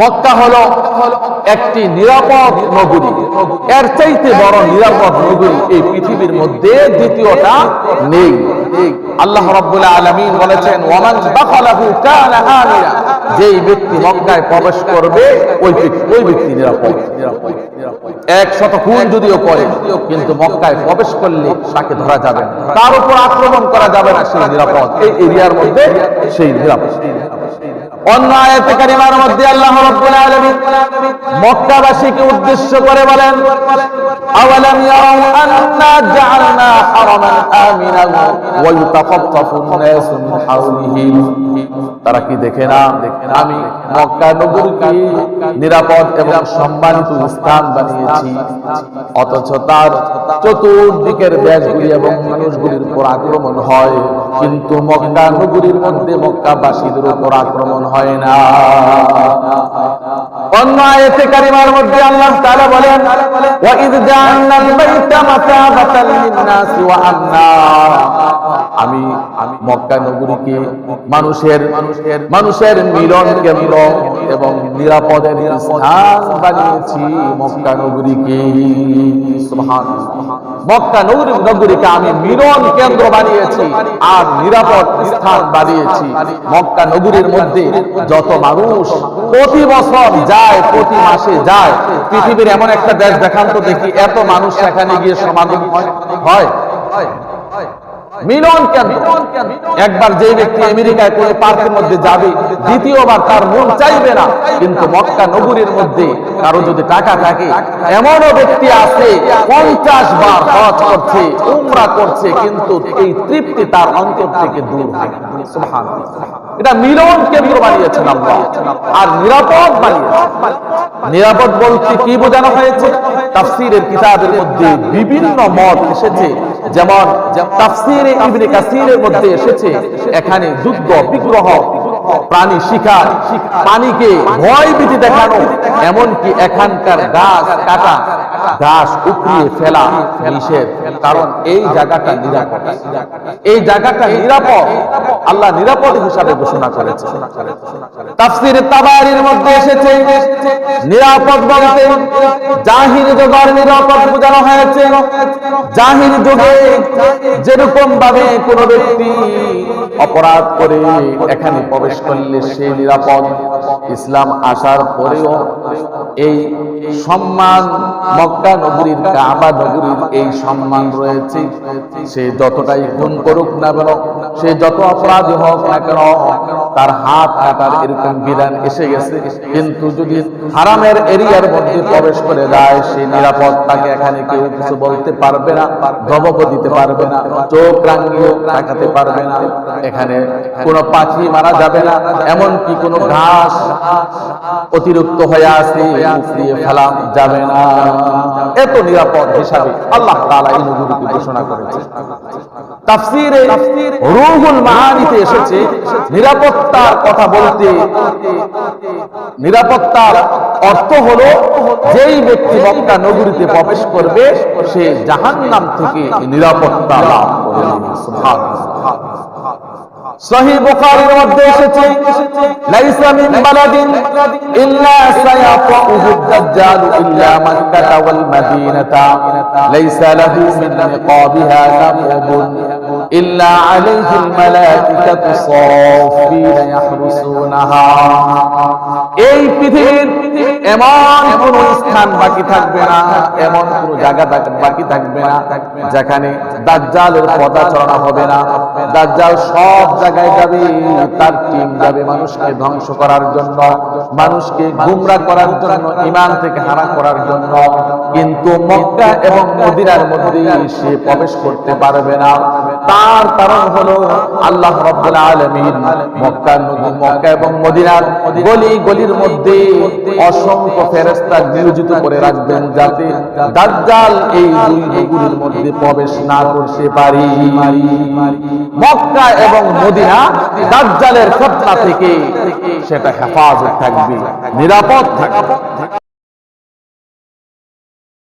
মক্কা হলো একটি নিরাপদ নগরী। এর চাইতে বড় নিরাপদ নগরী এই পৃথিবীর মধ্যে দ্বিতীয়টা নেই। আল্লাহ রাব্বুল আলামিন বলেছেন, ওয়ামান দাখালাহু কানা আমিনা। যেই ব্যক্তি মক্কায় প্রবেশ করবে, ওই ব্যক্তি ওই ব্যক্তি নিরাপদ। এক শত খুন যদিও করে, কিন্তু মক্কায় প্রবেশ করলে তাকে ধরা যাবে তার উপর আক্রমণ করা যাবে না, সেই নিরাপদ। এই এরিয়ার মধ্যে সেই নিরাপদ। অন্য আয়াতে কারিমার মধ্যে আল্লাহ রাব্বুল আলামিন মক্কাবাসীকে উদ্দেশ্য করে বলেন, আওয়ালাম ইয়ারাউ আন্না জাআলনা হারামান আমিনান ওয়া ইউতাখাত্তাফু الناس মিন হাওলিহি তারা কি দেখে না আমি মক্কা নগরীকে নিরাপদ এবং সম্মানিত স্থান বানিয়েছি অথচ তার চতুর্দিকের দেশগুলি এবং মানুষগুলির উপর আক্রমণ হয় কিন্তু মক্কা নগরীর মধ্যে মক্কাবাসীদের উপর আক্রমণ হয় না অন্য আয়াতে কারিমার মধ্যে আল্লাহ তাআলা বলেন, ওয়া বাইতা লিন-নাসি ওয়া আমি মক্কা নগরীকে মানুষের মানুষের মিলন কেন্দ্র এবং নিরাপদের স্থান বানিয়েছি মক্কা নগরীকে। মক্কা নগরী, নগরীকে আমি মিলন কেন্দ্র বানিয়েছি আর নিরাপদ স্থান বানিয়েছি। মক্কা নগরীর মধ্যে যত মানুষ প্রতি বছর যায়, প্রতি মাসে যায়। পৃথিবীর এমন একটা দেশ, দেখান তো দেখি, এত মানুষ সেখানে গিয়ে সমাগম হয় মিলন কেন্দ্র। একবার যে ব্যক্তি আমেরিকায় কোন পার্কের মধ্যে যাবে, দ্বিতীয়বার তার মন চাইবে না। কিন্তু মক্কা নগরীর মধ্যে কারও যদি টাকা থাকে, এমনও ব্যক্তি আছে, পঞ্চাশ বার হজ করছে, উমরা করছে, কিন্তু এই তৃপ্তি তার অন্তর থেকে দূর হয়। এটা মিলন কেন্দ্র বানিয়েছেন আল্লাহ। আর নিরাপদ বানিয়েছেন। নিরাপদ বলতে কি বোঝানো হয়েছে? তাফসীরের কিতাবের মধ্যে বিভিন্ন মত এসেছে। যেমন তাফসীরে ইবনে কাসিরের মধ্যে এসেছে, এখানে যুদ্ধ, বিগ্রহ, প্রাণী শিকার পানিকে ভয় ভীতি দেখানো, এমনকি এখানকার গাছ কাটা, গাছ উপড়িয়ে ফেলা নিষেধ। কারণ এই জায়গাটা নিরাপদ। এই জায়গাটা নিরাপদ। আল্লাহ নিরাপদ হিসাবে ঘোষণা করেছে। তাফসির তাবারির মধ্যে এসেছে, নিরাপদ বলতে জাহির যুগের নিরাপদ বোঝানো হয়েছে। জাহির যুগে যেরকম ভাবে কোন ব্যক্তি অপরাধ করে এখানে প্রবেশ করলে সে নিরাপদ। ইসলাম আসার পরেও এই সম্মান মক্কা নগরীর কাবা নগরীর এই সম্মান রয়েছে। সে যতটাই খুন করুক না কেন, সে যত অপরাধী হোক না কেন তার হাত কাটার এরকম বিধান এসে গেছে। কিন্তু যদি হারামের এরিয়ার মধ্যে প্রবেশ করে যায়, সে নিরাপদ, তাকে এখানে কেউ কিছু বলতে পারবে না, ধমক দিতে পারবে না, চোখ রাঙিয়ে তাকাতে পারবে না। এখানে কোনো পাখি মারা যাবে না এমন কি কোনো ঘাস অতিরিক্ত হয়ে আছে ফেলা যাবে না। এত নিরাপদ হিসাবে আল্লাহ তাআলা এই নবীকে ঘোষণা করেছে। তাফসীরে রূহুল মাআনিতে এসেছে, নিরাপত্তার কথা বলতে। নিরাপত্তার অর্থ হলো, যেই ব্যক্তি মক্কা নগরীতে প্রবেশ করবে, সে জাহান্নাম থেকে নিরাপত্তা লাভ সুবহানাল্লাহ। সহি বুখারীর মধ্যে এসেছে লাইসা মিন বালাদিন ইল্লা সায়াফুহু দাজ্জাল ইল্লা মাক্কাতা ওয়াল মাদিনাতা লাইসা লাহু মিন নিকাবিহা নাবুন ইল্লা আলাইহিল মালাইকাতু সাফিনা ইয়াহরুসুনাহা এই পৃথিবীর এমন কোন স্থান বাকি থাকবে না, এমন কোন জায়গা বাকি থাকবে না, যেখানে দাজ্জালের পদাচরণা হবে না। দাজ্জাল সব জায়গায় যাবে, তার টিম যাবে মানুষকে ধ্বংস করার জন্য, মানুষকে গুমরা করার জন্য ইমান থেকে হারা করার জন্য। কিন্তু মক্কা এবং মদিনার মধ্যে সে প্রবেশ করতে পারবে না। তার কারণ হলো আল্লাহ রাব্বুল আলামিন মক্কা মক্কা এবং মদিনার গলি গলির মধ্যে অসংখ্য ফেরেশতা নিয়োজিত করে রাখবেন যাতে দাজ্জাল এই দুই নগরীর মধ্যে প্রবেশ না করতে পারি। মক্কা এবং মদিনা দাজ্জালের ফতনা থেকে সেটা হেফাজত থাকবে, নিরাপদ থাকবে।